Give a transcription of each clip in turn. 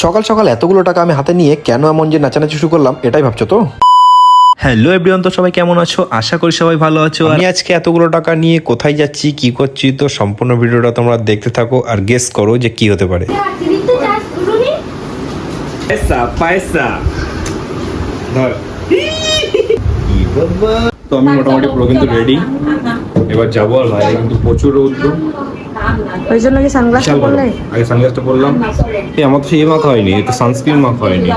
সকাল সকাল এতগুলো টাকা আমি হাতে নিয়ে কেন এমন যে নাচানাচি শুরু করলাম এটাই ভাবছ তো? হ্যালো এভরিওয়ান তো সবাই কেমন আছো? আশা করি সবাই ভালো আছো। আমি আজকে এতগুলো টাকা নিয়ে কোথায় যাচ্ছি কি করছি তো সম্পূর্ণ ভিডিওটা তোমরা দেখতে থাকো আর গেস করো যে কি হতে পারে। তো আমি মোটামুটি পুরো কিন্তু রেডি এবার যাব আর বাইরে কিন্তু প্রচুর রৌদ্র ওই জন্য কি। করলে আগে সানগ্লাসটা পরলাম। এই আমার তো সেই মাখা হয়নি একটু সানস্ক্রিন মাখা হয়নি।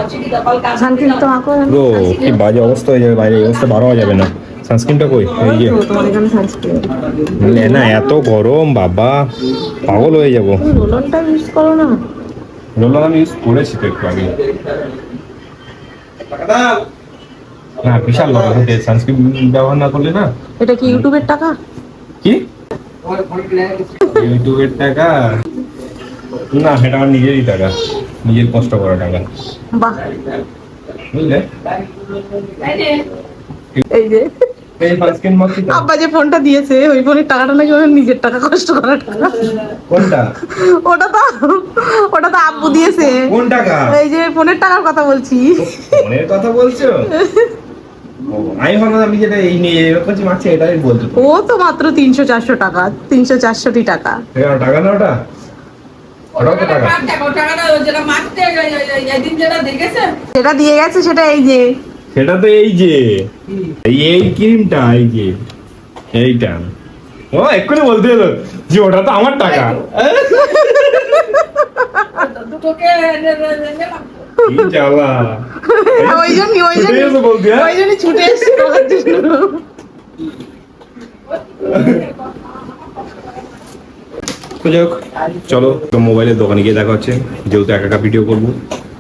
সানস্ক্রিন তো পুরো কি বাজে অবস্থা হয়ে যাবে বাইরে এই অবস্থা বার হওয়া যাবে না। সানস্ক্রিনটা কই? এই যে। নে না এত গরম বাবা পাগল হয়ে যাব। রোলনটা ইউজ করো না। রোলার আমি ইউজ করেছি তো একটু আগে। না বিশাল গরম সানস্ক্রিন ব্যবহার না করলে না। এটা কি ইউটিউবের টাকা? কি? ইউটিউবের টাকা? না সেটা আমার নিজেরই টাকা। নিজের কষ্ট করা টাকা। বুঝলে? এই যে। আব্বা যে ফোনটা দিয়েছে ওই ফোনের টাকাটা নাকি ওর নিজের টাকা কষ্ট করা টাকা। কোনটা? ওটা তো ওটা তো আব্বু দিয়েছে। কোন টাকা? এই যে ফোনের টাকার কথা বলছি। ফোনের কথা বলছো? আমি ভাবলাম আমি যেটা এই নিয়ে এরকম যে মারছি এটাই বলছো ও তো মাত্র তিনশো চারশো টাকা তিনশো চারশোটি টাকা টাকা না ওটা যেটা দিয়ে গেছে সেটা এই যে সেটা তো এই যে এই ক্রিমটা এই যে এইটা ও এক্ষুনি বলতে হলো যে ওটা তো আমার টাকা কি জ্বালা ওই জন্য ওই জন্য এসে বলতে, হ্যাঁ? ওই জন্য ছুটে এসেছি তোমার জন্য। যাই হোক, চলো তো মোবাইলের দোকানে গিয়ে দেখা হচ্ছে। যেহেতু একা একা ভিডিও করব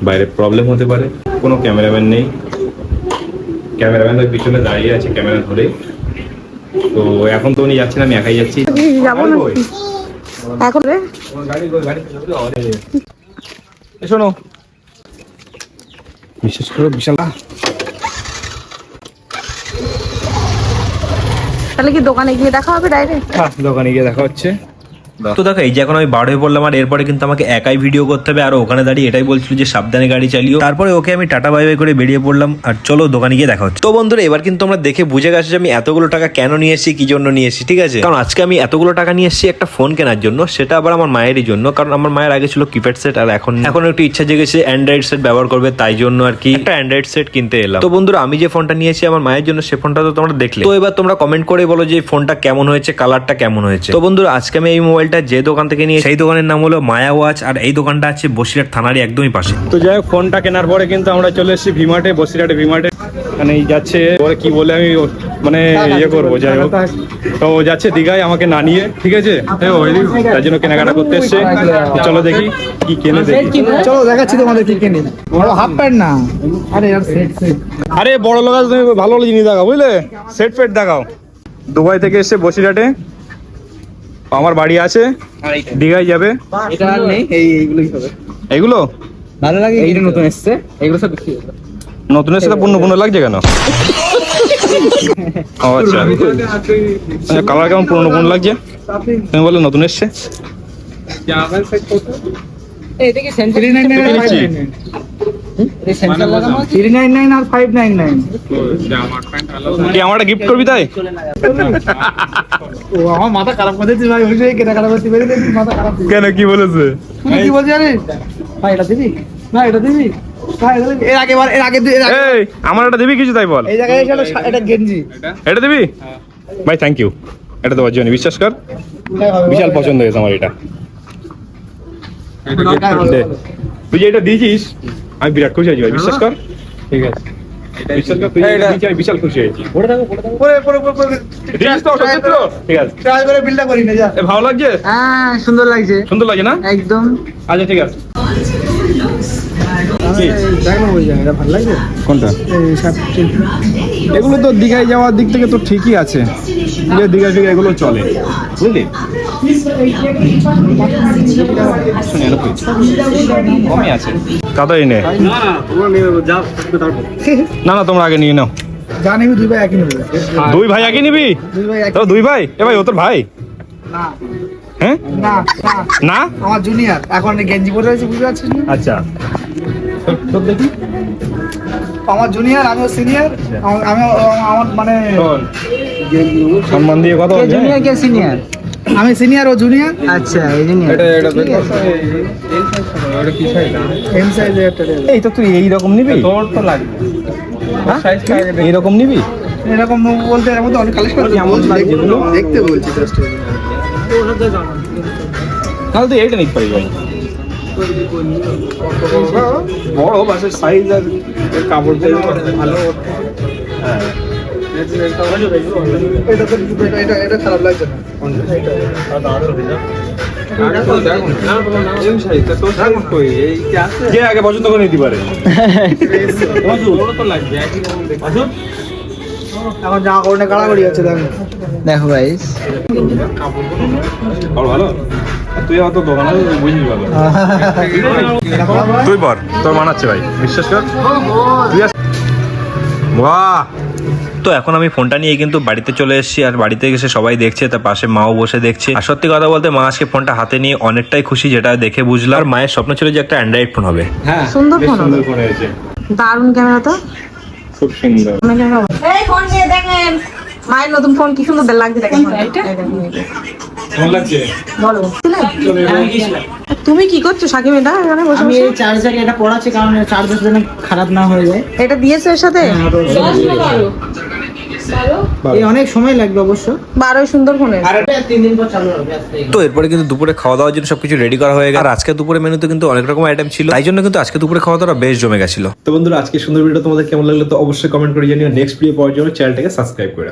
বাইরে প্রবলেম হতে পারে। কোনো ক্যামেরাম্যান নেই। ক্যামেরাম্যান ওই পিছনে দাঁড়িয়ে আছে ক্যামেরা ধরে তো এখন তো উনি যাচ্ছেন আমি একাই যাচ্ছি? এখন শোনো বিশেষ করে বিশাল। তাহলে কি দোকানে গিয়ে দেখা হবে ডাইরেক্ট হ্যাঁ, দোকানে গিয়ে দেখা হচ্ছে। তো দেখো এই যে এখন আমি বার হয়ে পড়লাম আর এরপরে কিন্তু আমাকে একাই ভিডিও করতে হবে আর ওখানে দাঁড়িয়ে এটাই বলছিল যে সাবধানে গাড়ি চালিও। তারপরে ওকে আমি টাটা বাই বাই করে বেরিয়ে পড়লাম আর চলো দোকানে গিয়ে দেখা হচ্ছে। তো বন্ধুরা এবার কিন্তু আমরা দেখে বুঝে গেছো যে আমি এতগুলো টাকা কেন নিয়ে এসেছি কি জন্য নিয়ে এসেছি ঠিক আছে? কারণ আজকে আমি এতগুলো টাকা নিয়ে এসেছি একটা ফোন কেনার জন্য সেটা আবার আমার মায়েরই জন্য কারণ আমার মায়ের আগে ছিল কিপ্যাড সেট আর এখন এখন একটু ইচ্ছা জেগেছে অ্যান্ড্রয়েড সেট ব্যবহার করবে তাই জন্য আর কি একটা অ্যান্ড্রয়েড সেট কিনতে এলাম। তো বন্ধুরা আমি যে ফোনটা নিয়েছি আমার মায়ের জন্য সে ফোনটা তো তোমরা দেখলে। তো এবার তোমরা কমেন্ট করে বলো যে ফোনটা কেমন হয়েছে কালারটা কেমন হয়েছে। তো বন্ধুরা আজকে আমি এই মোবাইলটা যে দোকান থেকে নিয়ে সেই দোকানের নাম হলো মায়া ওয়াচ আর এই দোকানটা আছে বসিরহাট থানারই একদমই পাশে। তো যাই হোক ফোনটা কেনার পরে কিন্তু আমরা চলে এসেছি ভিমার্টে বসিরহাটে ভিমার্টে। মানে যাচ্ছে ওরা কি বলে আমি মানে ইয়ে করব যাই হোক। তো যাচ্ছে দীঘায় আমাকে না নিয়ে ঠিক আছে? তার জন্য কেনাকাটা করতে এসছে। চলো দেখি কি কেনে দেখি। চলো দেখাচ্ছি তোমাদের কি কিনে। বড় হাফ প্যান্ট না। আরে আর সেট সেট আরে বড় লোক তুমি ভালো ভালো জিনিস দেখাও বুঝলে? সেট ফেট দেখাও। দুবাই থেকে এসছে বসিরহাটে। আমার বাড়ি আছে দীঘায় যাবে। এটা আর নেই এই এইগুলোই হবে। এগুলো ভালো লাগে এইটা নতুন এসেছে। এগুলো সব বিক্রি হবে নতুনের সাথে পূর্ণ পূর্ণ লাগছে কেন? ও আচ্ছা। কালার কেমন পুরনো পুরনো লাগছে? তুমি বলে নতুন এসছে? এটা কি সেন্টার 399 আর 599 এই সেন্টার লাগানো 399 আর 599 কি আমার একটা গিফট করবি তাই? ও আমার মাথা খারাপ করে দিয়েছিস ভাই ওই যে কেনা করতে পেরে মাথা খারাপ কেন কি বলেছে? কি আরে ভাই এটা দিবি? এটা এর আগে এর আগে এই আমার কিছু তাই বল। এই জায়গায় এসে এটা গেঞ্জি। এটা? দিবি? ভাই থ্যাংক ইউ এটা দেওয়ার জন্য বিশ্বাস কর। বিশাল পছন্দ হয়েছে আমার এটা। তুই যে এটা দিয়েছিস আমি বিরাট খুশি হয়েছি ভাই বিশ্বাস কর। ঠিক আছে। বিশ্বাস কর তুই আমি বিশাল খুশি হয়েছি। তো ঠিক আছে। ট্রাই করে বিলটা করি না যা। ভালো লাগছে? হ্যাঁ সুন্দর লাগছে। সুন্দর লাগছে না? একদম। আচ্ছা ঠিক আছে। দেখো ওই জায়গাটা ভালো লাগছে? কোনটা? এগুলো তো দীঘায় যাওয়ার দিক থেকে তো ঠিকই আছে। যে দীঘা ফিঘা এগুলো চলে। বুঝলি? কমই আছে। নে না না তোমরা আগে নিয়ে নাও। যা দুই ভাই একই নেবে। দুই ভাই আগে নিবি? দুই ভাই একই দুই ভাই? এ ভাই ও তোর ভাই? না। হ্যাঁ? না না। না? আমার জুনিয়র এখন গেঞ্জি পরে রয়েছে বুঝতে পারছিস না? আচ্ছা। তোর দেখি আমার জুনিয়র আমিও সিনিয়র আমি আমার মানে সম্মান দিয়ে কথা বলছে কে সিনিয়র আমি সিনিয়র ও জুনিয়র আচ্ছা এই জুনিয়র এটা এটা এটা কি সাইজ এম সাইজের একটা এই তো তুই এই রকম নিবি তোর তো লাগবে। সাইজ এই রকম নিবি? এরকম বলতে এর মধ্যে অনেক কালেকশন কেমন লাগছে এগুলো? দেখতে বলছি জাস্ট তাহলে তুই এইটা নিতে পারিস ভাই। বড় বাসের সাইজ আর কাপড় ভালো। হ্যাঁ এটা খারাপ লাগছে না যে আগে পছন্দ করে নিতে পারে? এখন জামা কাপড়ে কাড়াকাড়ি আছে দেখো দেখো ভালো তুই অত দোকানে ভালো। তুই বল তোর মানাচ্ছে ভাই বিশ্বাস কর? তুই বাহ! তো এখন আমি ফোনটা নিয়ে কিন্তু বাড়িতে চলে এসেছি আর বাড়িতে এসে সবাই দেখছে তার পাশে মাও বসে দেখছে। আর সত্যি কথা বলতে মা আজকে ফোনটা হাতে নিয়ে অনেকটাই খুশি যেটা দেখে বুঝলাম। আর মায়ের স্বপ্ন ছিল যে একটা অ্যান্ড্রয়েড ফোন হবে। হ্যাঁ সুন্দর ফোন হয়েছে। দারুণ ক্যামেরা তো। খুব সুন্দর। এই ফোন নিয়ে দেখেন মায়ের নতুন ফোন কি সুন্দর লাগছে দেখেন। বলো। তুমি কি করছ সাকিব এটা এখানে বসে আমি এই চার্জারে এটা পড়াচ্ছি কারণ চার্জার যেন খারাপ না হয়ে যায়। এটা দিয়েছ এর সাথে? এই অনেক সময় লাগবে অবশ্য। বারোই সুন্দর ফোনের আর এটা তিন দিন পর চালু হবে আস্তে তো এরপরে কিন্তু দুপুরে খাওয়া দাওয়ার জন্য সবকিছু রেডি করা হয়ে গেল আর আজকে দুপুরে মেনুতে কিন্তু অনেক রকম আইটেম ছিল। তাই জন্য কিন্তু আজকে দুপুরে খাওয়া দাওয়া বেশ জমে গেছিল। তো বন্ধুরা আজকে সুন্দর ভিডিও তোমাদের কেমন লাগল তো অবশ্যই কমেন্ট করে জানিও। নেক্সট ভিডিও পাওয়ার জন্য চ্যানেলটাকে সাবস্ক্রাইব করে